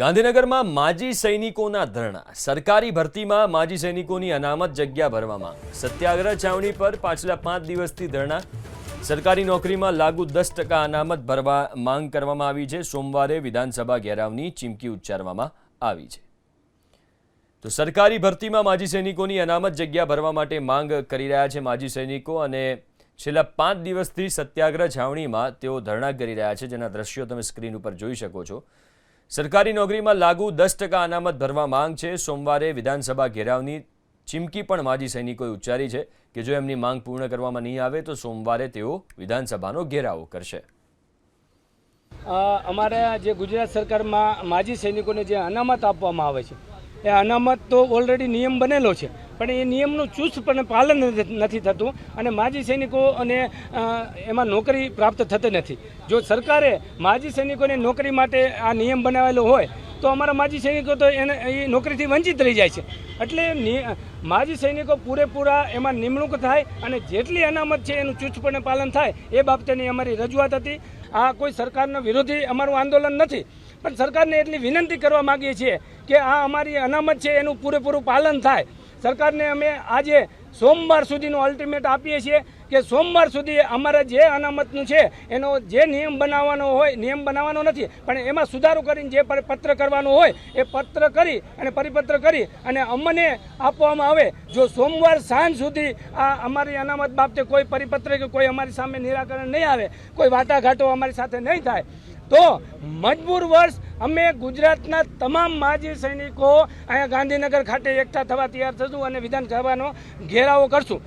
ગાંધીનગરમાં માજી સૈનિકોના ધરણા. સરકારી ભરતીમાં માજી સૈનિકોની અનામત જગ્યા ભરવામાં. સત્યાગ્રહ છાવણી પર પાછલા પાંચ દિવસથી ધરણા. સરકારી નોકરીમાં લાગુ દસ ટકા અનામત ભરવા માંગ કરવામાં આવી છે. સોમવારે વિધાનસભા ઘેરાવની ચીમકી ઉચ્ચારવામાં આવી છે. તો સરકારી ભરતીમાં માજી સૈનિકોની અનામત જગ્યા ભરવા માટે માંગ કરી રહ્યા છે માજી સૈનિકો અને છેલ્લા પાંચ દિવસથી સત્યાગ્રહ છાવણીમાં તેઓ ધરણા કરી રહ્યા છે. જેના દ્રશ્યો તમે સ્ક્રીન ઉપર જોઈ શકો છો. સરકારી નોકરીમાં લાગુ દસ ટકા અનામત ભરવા માંગ છે. સોમવારે વિધાનસભા ઘેરાવની ચીમકી પણ માજી સૈનિકોએ ઉચ્ચારી છે કે જો એમની માંગ પૂર્ણ કરવામાં નહીં આવે તો સોમવારે તેઓ વિધાનસભાનો ઘેરાવો કરશે. અમારા જે ગુજરાત સરકારમાં માજી સૈનિકોને જે અનામત આપવામાં આવે છે, એ અનામત તો ઓલરેડી નિયમ બનેલો છે. પણ એ નિયમનું ચુસ્તપણે પાલન નથી થતું અને માજી સૈનિકો અને એમાં નોકરી પ્રાપ્ત થતી નથી. જો સરકારે માજી સૈનિકોને નોકરી માટે આ નિયમ બનાવેલો હોય, તો અમારા માજી સૈનિકો તો એને, એ નોકરીથી વંચિત રહી જાય છે. એટલે માજી સૈનિકો પૂરેપૂરા એમાં નિમણૂક થાય અને જેટલી અનામત છે એનું ચુસ્તપણે પાલન થાય, એ બાબતેની અમારી રજૂઆત હતી. આ કોઈ સરકારનો વિરોધી અમારું આંદોલન નથી. પણ સરકારને એટલી વિનંતી કરવા માગીએ છીએ કે આ અમારી અનામત છે, એનું પૂરેપૂરું પાલન થાય. સરકારને અમે આજે સોમવાર સુધીનો અલ્ટિમેટ આપીએ છીએ કે સોમવાર સુધી અમારા જે અનામતનું છે, એનો જે નિયમ બનાવવાનો હોય, નિયમ બનાવવાનો નથી, પણ એમાં સુધારો કરીને જે પત્ર કરવાનો હોય, એ પત્ર કરી અને પરિપત્ર કરી અને અમને આપવામાં આવે. જો સોમવાર સાંજ સુધી આ અમારી અનામત બાબતે કોઈ પરિપત્ર કે કોઈ અમારી સામે નિરાકરણ નહીં આવે, કોઈ વાટાઘાટો અમારી સાથે નહીં થાય તો મજબૂર વર્ષ અમે ગુજરાતના તમામ માજી સૈનિકો અહીંયા ગાંધીનગર ખાતે એકઠા થવા તૈયાર થશું અને વિધાનસભાનો ઘેરાવો કરશું.